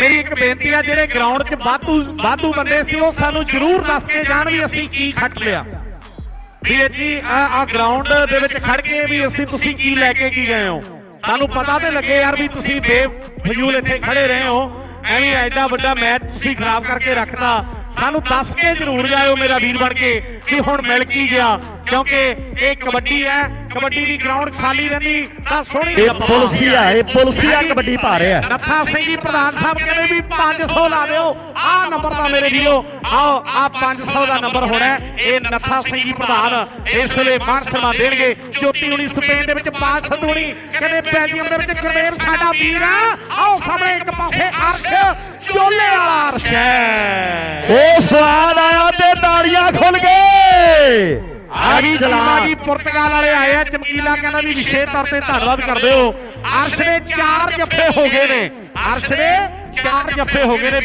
ਮੇਰੀ ਇੱਕ ਬੇਨਤੀ ਆ, ਜਿਹੜੇ ਗਰਾਊਂਡ 'ਚ ਵਾਧੂ ਵਾਧੂ ਬੰਦੇ ਸੀ, ਉਹ ਸਾਨੂੰ ਜ਼ਰੂਰ ਦੱਸ ਕੇ ਜਾਣ ਵੀ ਅਸੀਂ ਕੀ ਖੱਟ ਲਿਆ। ਵੀ ਜੀ, ਆ ਗਰਾਊਂਡ ਦੇ ਵਿੱਚ ਖੜ ਕੇ ਵੀ ਅਸੀਂ ਤੁਸੀਂ ਕੀ ਲੈ ਕੇ ਕੀ ਗਏ ਹੋ? ਸਾਨੂੰ ਪਤਾ ਤੇ ਲੱਗੇ ਯਾਰ ਵੀ ਤੁਸੀਂ ਬੇਫਜ਼ੂਲ ਇੱਥੇ ਖੜੇ ਰਹੇ ਹੋ। ਐਵੇਂ ਐਡਾ ਵੱਡਾ ਮੈਚ ਤੁਸੀਂ ਖਰਾਬ ਕਰਕੇ ਰੱਖਤਾ। ਸਾਨੂੰ ਦੱਸ ਕੇ ਜ਼ਰੂਰ ਜਾਇਓ ਮੇਰਾ ਵੀਰ ਬਣ ਕੇ ਕਿ ਹੁਣ ਮਿਲ ਕੀ ਗਿਆ? ਕਿਉਂਕਿ ਇਹ ਕਬੱਡੀ ਹੈ ਕਬੱਡੀ ਦੀ ਗਰਾਊਂਡ ਖਾਲੀ ਰਹਿੰਦੀ ਤਾਂ ਸੋਹਣੀ ਇਹ ਪੁਲਸੀਆ ਇਹ ਪੁਲਸੀਆ ਕਬੱਡੀ ਪਾ ਰਿਹਾ। ਨੱਥਾ ਸਿੰਘ ਜੀ ਪ੍ਰਧਾਨ ਸਾਹਿਬ ਕਹਿੰਦੇ ਵੀ 500 ਲਾ ਦਿਓ। ਆਹ ਨੰਬਰ ਦਾ ਮੇਰੇ ਵੀਰੋ। ਆਓ ਆ 500 ਦਾ ਨੰਬਰ ਹੋਣਾ। ਇਹ ਨੱਥਾ ਸਿੰਘ ਜੀ ਪ੍ਰਧਾਨ ਇਸ ਵੇਲੇ ਮਾਨ ਸਨਮਾਨ ਦੇਣਗੇ। ਜੋਤੀ ਹੁਣੀ ਸਪੇਨ ਦੇ ਵਿੱਚ ਪਾਸ ਸੰਧੂਣੀ ਕਹਿੰਦੇ ਬੈਲਜੀਅਮ ਦੇ ਵਿੱਚ ਗੁਰਮੇਰ ਸਾਡਾ ਵੀਰ ਆ। ਆਓ ਸਾਹਮਣੇ ਇੱਕ ਪਾਸੇ ਅਰਸ਼ ਚੋਲੇ ਵਾਲਾ ਅਰਸ਼ ਹੈ। ਉਹ ਸਵਾਦ ਆਇਆ ਤੇ ਤਾੜੀਆਂ ਖੁੱਲ ਗਏ। ਆ ਜੀ ਚਲਾ। ਪੁਰਤਗਾਲ ਵਾਲੇ ਆਏ ਆ, ਚਮਕੀਲਾ ਕਹਿੰਦਾ ਵੀ ਵਿਸ਼ੇਸ਼ ਤੌਰ ਤੇ ਧੰਨਵਾਦ ਕਰਦੇ ਹੋ ਅਰਸ਼ ਦੇ ਚਾਰ ਜੱਫੇ ਹੋ ਗਏ ਨੇ ਅਰਸ਼ ਦੇ ਚਾਰ ਜੱਫੇ ਹੋ ਗਏ ਨੇ